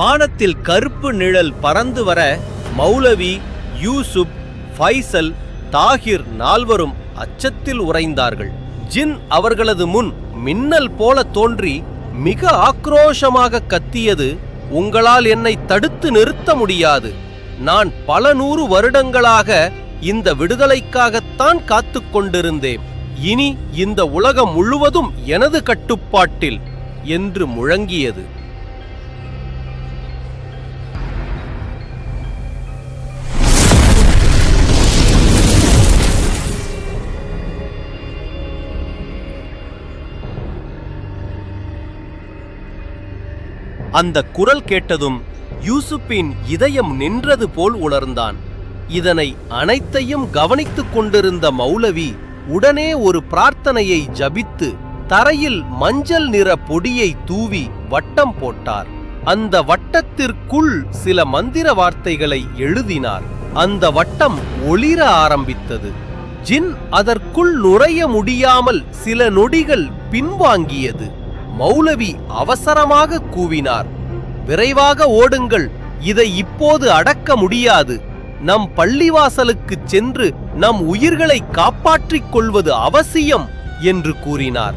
வானத்தில் கருப்பு நிழல் பறந்து வர மௌலவி யூசுப் ஃபைசல் தாகிர் நால்வரும் அச்சத்தில் உறைந்தார்கள். ஜின் அவர்களது முன் மின்னல் போல தோன்றி மிக ஆக்ரோஷமாக கத்தியது உங்களால் என்னை தடுத்து நிறுத்த முடியாது. நான் பல நூறு வருடங்களாக இந்த விடுதலைக்காகத்தான் காத்துக் கொண்டிருந்தேன். இனி இந்த உலகம் முழுவதும் எனது கட்டுப்பாட்டில் என்று முழங்கியது. அந்த குரல் கேட்டதும் யூசுப்பின் இதயம் நின்றது போல் உணர்ந்தான் இதனை அனைத்தையும் கவனித்துக் கொண்டிருந்த மௌலவி உடனே ஒரு பிரார்த்தனையை ஜபித்து தரையில் மஞ்சள் நிற பொடியை தூவி வட்டம் போட்டார். அந்த வட்டத்திற்குள் சில மந்திர வார்த்தைகளை எழுதினார். அந்த வட்டம் ஒளிர ஆரம்பித்தது. ஜின் அதற்குள் நுழைய முடியாமல் சில நொடிகள் பின்வாங்கியது. மௌலவி அவசரமாக கூவினார். விரைவாக ஓடுங்கள். இதை இப்போது அடக்க முடியாது. நம் பள்ளிவாசலுக்குச் சென்று நம் உயிர்களை காப்பாற்றிக் கொள்வது அவசியம் என்று கூறினார்.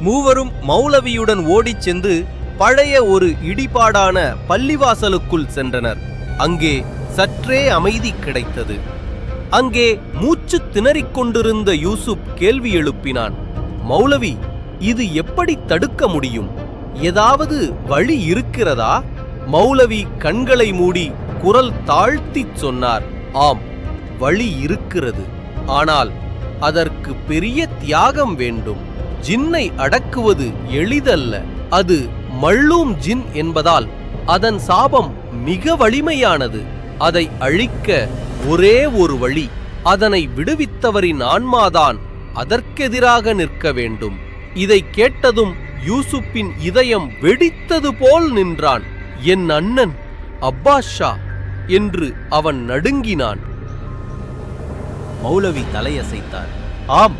மூவரும் மௌலவியுடன் ஓடிச் சென்று பழைய ஒரு இடிபாடான பள்ளிவாசலுக்குள் சென்றனர். அங்கே சற்றே அமைதி கிடைத்தது. அங்கே மூச்சு திணறிக் கொண்டிருந்த யூசுப் கேள்வி எழுப்பினான். மௌலவி இது எப்படி தடுக்க முடியும்? ஏதாவது வழி இருக்கிறதா? மௌலவி கண்களை மூடி குரல் தாழ்த்திச் சொன்னார். ஆம் வழி இருக்கிறது. ஆனால் அதற்கு பெரிய தியாகம் வேண்டும். ஜின்னை அடக்குவது எளிதல்ல. அது மள்ளூம் ஜின் என்பதால் அதன் சாபம் மிக வலிமையானது. அதை அழிக்க ஒரே ஒரு வழி அதனை விடுவித்தவரின் ஆன்மாதான் அதற்கெதிராக நிற்க வேண்டும். இதை கேட்டதும் யூசுப்பின் இதயம் வெடித்தது போல் நின்றான். என் அண்ணன் அப்பாஷா ஷா என்று அவன் நடுங்கினான். மௌலவி தலையசைத்தார். ஆம்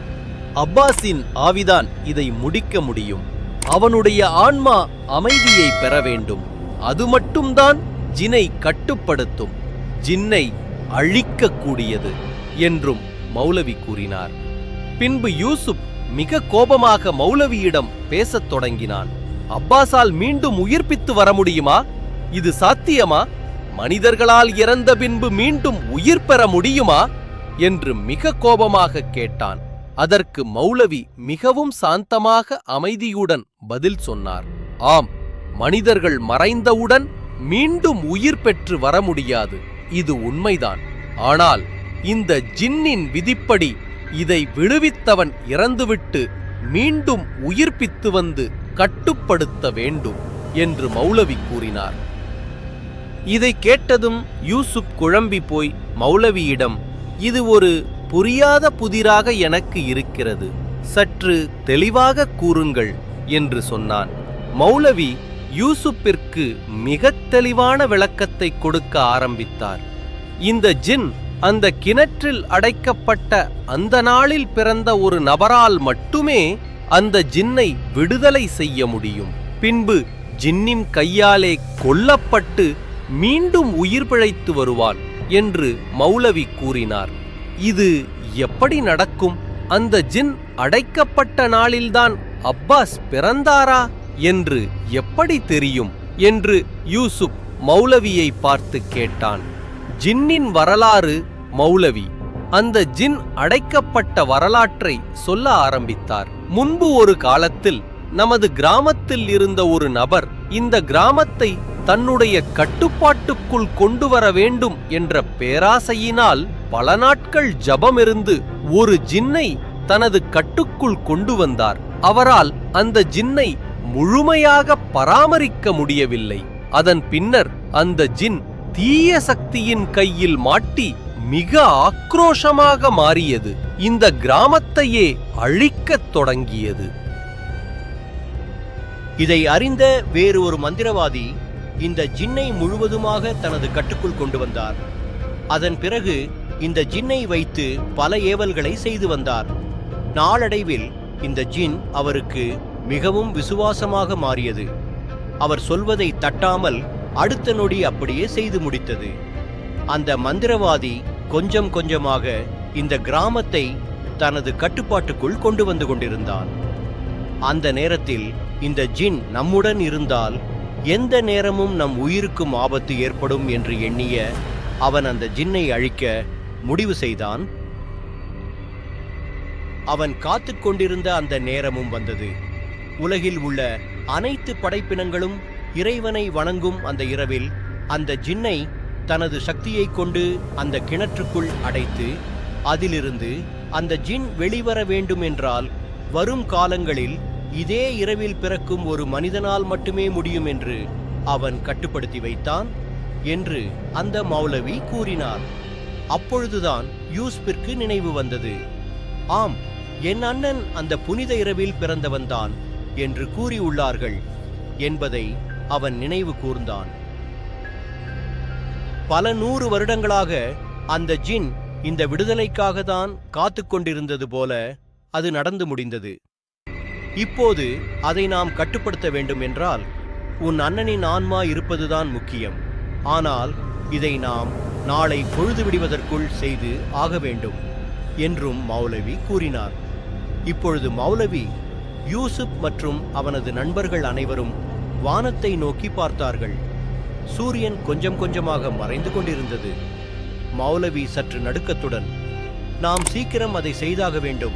அப்பாஸின் ஆவிதான் இதை முடிக்க முடியும். அவனுடைய ஆன்மா அமைதியை பெற வேண்டும். அது மட்டும்தான் ஜினை கட்டுப்படுத்தும். ஜின்னை அழிக்கக்கூடியது என்றும் மௌலவி கூறினார். பின்பு யூசுப் மிக கோபமாக மௌலவியிடம் பேசத் தொடங்கினான். அப்பாஸால் மீண்டும் உயிர்ப்பித்து வர முடியுமா? இது சாத்தியமா? மனிதர்களால் இறந்த பின்பு மீண்டும் உயிர் பெற முடியுமா? என்று மிக கோபமாக கேட்டான். அதற்கு மௌலவி மிகவும் சாந்தமாக அமைதியுடன் பதில் சொன்னார். ஆம் மனிதர்கள் மறைந்தவுடன் மீண்டும் உயிர் பெற்று வர முடியாது. இது உண்மைதான். ஆனால் இந்த ஜின்னின் விதிப்படி இதை விடுவித்தவன் இறந்துவிட்டு மீண்டும் உயிர்ப்பித்து வந்து கட்டுப்படுத்த வேண்டும் என்று மௌலவி கூறினார். இதை கேட்டதும் யூசுப் குழம்பி போய் மௌலவியிடம் இது ஒரு புரியாத புதிராக எனக்கு இருக்கிறது. சற்று தெளிவாக கூறுங்கள் என்று சொன்னான். மௌலவி யூசுப்பிற்கு மிகத் தெளிவான விளக்கத்தை கொடுக்க ஆரம்பித்தார். இந்த ஜின் அந்த கிணற்றில் அடைக்கப்பட்ட அந்த நாளில் பிறந்த ஒரு நபரால் மட்டுமே அந்த ஜின்னை விடுதலை செய்ய முடியும். பின்பு ஜின்னின் கையாலே கொல்லப்பட்டு மீண்டும் உயிர் பிழைத்து வருவான் என்று மௌலவி கூறினார். இது எப்படி நடக்கும்? அந்த ஜின் அடைக்கப்பட்ட நாளில்தான் அப்பாஸ் பிறந்தாரா என்று எப்படி தெரியும்? என்று யூசுப் மௌலவியை பார்த்து கேட்டான். ஜின்னின் வரலாறு மௌலவி அந்த ஜின் அடைக்கப்பட்ட வரலாற்றை சொல்ல ஆரம்பித்தார். முன்பு ஒரு காலத்தில் நமது கிராமத்தில் இருந்த ஒரு நபர் இந்த கிராமத்தை தன்னுடைய கட்டுப்பாட்டுக்குள் கொண்டு வர வேண்டும் என்ற பேராசையினால் பல நாட்கள் ஜபமிருந்து ஒரு ஜின்னை தனது கட்டுக்குள் கொண்டு வந்தார். அவரால் அந்த ஜின்னை முழுமையாக பராமரிக்க முடியவில்லை. அதன் பின்னர் அந்த ஜின் தீய சக்தியின் கையில் மாட்டி மிக ஆக்ரோஷமாக மாறியது. இந்த கிராமத்தையே அழிக்கத் தொடங்கியது. இதை அறிந்த வேறு ஒரு மந்திரவாதி இந்த ஜின்னை முழுவதுமாக தனது கட்டுக்குள் கொண்டு வந்தார். அதன் பிறகு இந்த ஜின்னை வைத்து பல ஏவல்களை செய்து வந்தார். நாளடைவில் இந்த ஜின் அவருக்கு மிகவும் விசுவாசமாக மாறியது. அவர் சொல்வதை தட்டாமல் அடுத்த நொடி அப்படியே செய்து முடித்தது. அந்த மந்திரவாதி கொஞ்சம் கொஞ்சமாக இந்த கிராமத்தை தனது கட்டுப்பாட்டுக்குள் கொண்டு வந்து கொண்டிருந்தான். அந்த நேரத்தில் இந்த ஜின் நம்முடன் இருந்தால் எந்த நேரமும் நம் உயிருக்கும் ஆபத்து ஏற்படும் என்று எண்ணிய அவன் அந்த ஜின்னை அழிக்க முடிவு செய்தான். அவன் காத்து கொண்டிருந்த அந்த நேரமும் வந்தது. உலகில் உள்ள அனைத்து படைப்பினங்களும் இறைவனை வணங்கும் அந்த இரவில் அந்த ஜின்னை தனது சக்தியைக் கொண்டு அந்த கிணற்றுக்குள் அடைத்து அதிலிருந்து அந்த ஜின் வெளிவர வேண்டும் என்றால் வரும் காலங்களில் இதே இரவில் பிறக்கும் ஒரு மனிதனால் மட்டுமே முடியும் என்று அவன் கட்டுப்படுத்தி வைத்தான் என்று அந்த மௌலவி கூறினார். அப்பொழுதுதான் யூஸ்பிற்கு நினைவு வந்தது. ஆம் என் அண்ணன் அந்த புனித இரவில் பிறந்தவன்தான் என்று கூறியுள்ளார்கள் என்பதை அவன் நினைவு கூர்ந்தான். பல நூறு வருடங்களாக அந்த ஜின் இந்த விடுதலைக்காக தான் காத்து கொண்டிருந்தது போல அது நடந்து முடிந்தது. இப்போது அதை நாம் கட்டுப்படுத்த வேண்டும் என்றால் உன் அண்ணனின் ஆன்மா இருப்பதுதான் முக்கியம். ஆனால் இதை நாம் நாளை பொழுது விடுவதற்குள் செய்து ஆக வேண்டும் என்றும் மௌலவி கூறினார். இப்பொழுது மௌலவி யூசுப் மற்றும் அவனது நண்பர்கள் அனைவரும் வானத்தை நோக்கி பார்த்தார்கள். சூரியன் கொஞ்சம் கொஞ்சமாக மறைந்து கொண்டிருந்தது. மௌலவி சற்று நடுக்கத்துடன் நாம் சீக்கிரம் அதை செய்தாக வேண்டும்.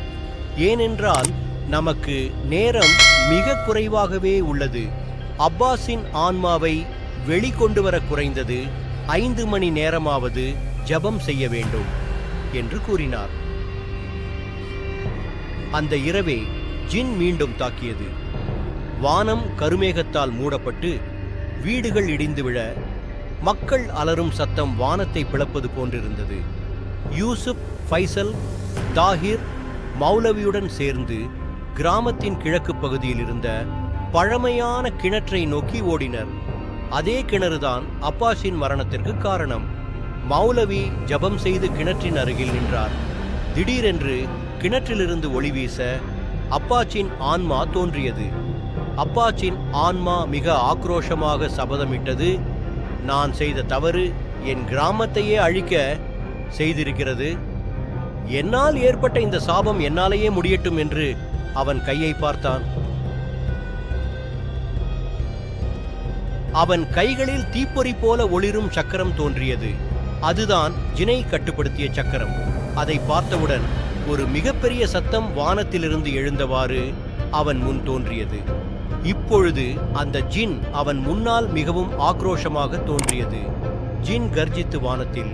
ஏனென்றால் நமக்கு நேரம் மிக குறைவாகவே உள்ளது. அப்பாஸின் ஆன்மாவை வெளிக்கொண்டு வர குறைந்தது ஐந்து மணி நேரமாவது ஜெபம் செய்ய வேண்டும் என்று கூறினார். அந்த இரவே ஜின் மீண்டும் தாக்கியது. வானம் கருமேகத்தால் மூடப்பட்டு வீடுகள் இடிந்து விழ மக்கள் அலரும் சத்தம் வானத்தை பிளப்பது போன்றிருந்தது. யூசுப் ஃபைசல் தாஹிர் மௌலவியுடன் சேர்ந்து கிராமத்தின் கிழக்கு பகுதியில் இருந்த பழமையான கிணற்றை நோக்கி ஓடினர். அதே கிணறுதான் அப்பாஸின் மரணத்திற்கு காரணம். மௌலவி ஜெபம் செய்து கிணற்றின் அருகில் நின்றார். திடீரென்று கிணற்றிலிருந்து ஒளி வீச அப்பாச்சின் ஆன்மா தோன்றியது. அப்பாச்சின் ஆன்மா மிக ஆக்ரோஷமாக சபதமிட்டது. நான் செய்த தவறு என் கிராமத்தையே அழிக்க செய்திருக்கிறது. என்னால் ஏற்பட்ட இந்த சாபம் என்னாலேயே முடியட்டும் என்று அவன் கையை பார்த்தான். அவன் கைகளில் தீப்பொறி போல ஒளிரும் சக்கரம் தோன்றியது. அதுதான் ஜினை கட்டுப்படுத்திய சக்கரம். அதை பார்த்தவுடன் ஒரு மிகப்பெரிய சத்தம் வானத்திலிருந்து எழுந்தவாறு அவன் முன் தோன்றியது. இப்பொழுது அந்த ஜின் அவன் முன்னால் மிகவும் ஆக்ரோஷமாக தோன்றியது. ஜின் கர்ஜித்து வானத்தில்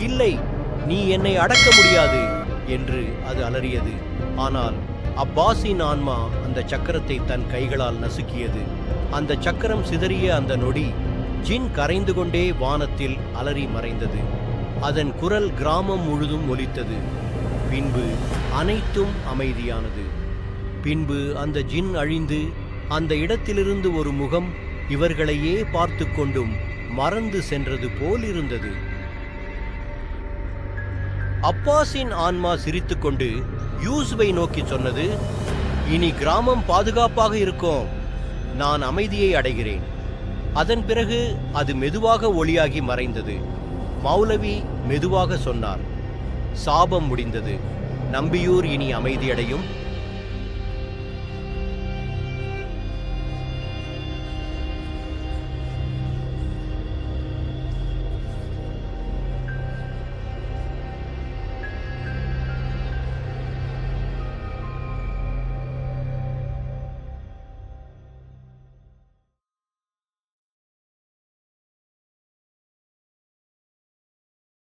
இல்லை நீ என்னை அடக்க முடியாது என்று அது அலறியது. ஆனால் அப்பாஸின் ஆன்மா அந்த சக்கரத்தை தன் கைகளால் நசுக்கியது. அந்த சக்கரம் சிதறிய அந்த நொடி ஜின் கரைந்து கொண்டே வானத்தில் அலறி மறைந்தது. அதன் குரல் கிராமம் முழுதும் ஒலித்தது. பின்பு அனைத்தும் அமைதியானது. பின்பு அந்த ஜின் அழிந்து அந்த இடத்திலிருந்து ஒரு முகம் இவர்களையே பார்த்து கொண்டும் மறந்து சென்றது போல் இருந்தது அப்பாஸின் ஆன்மா சிரித்துக்கொண்டு யூசுவை நோக்கி சொன்னது இனி கிராமம் பாதுகாப்பாக இருக்கும். நான் அமைதியை அடைகிறேன். அதன் பிறகு அது மெதுவாக ஒளியாகி மறைந்தது. மௌலவி மெதுவாக சொன்னார் சாபம் முடிந்தது. நம்பியூர் இனி அமைதியடையும்.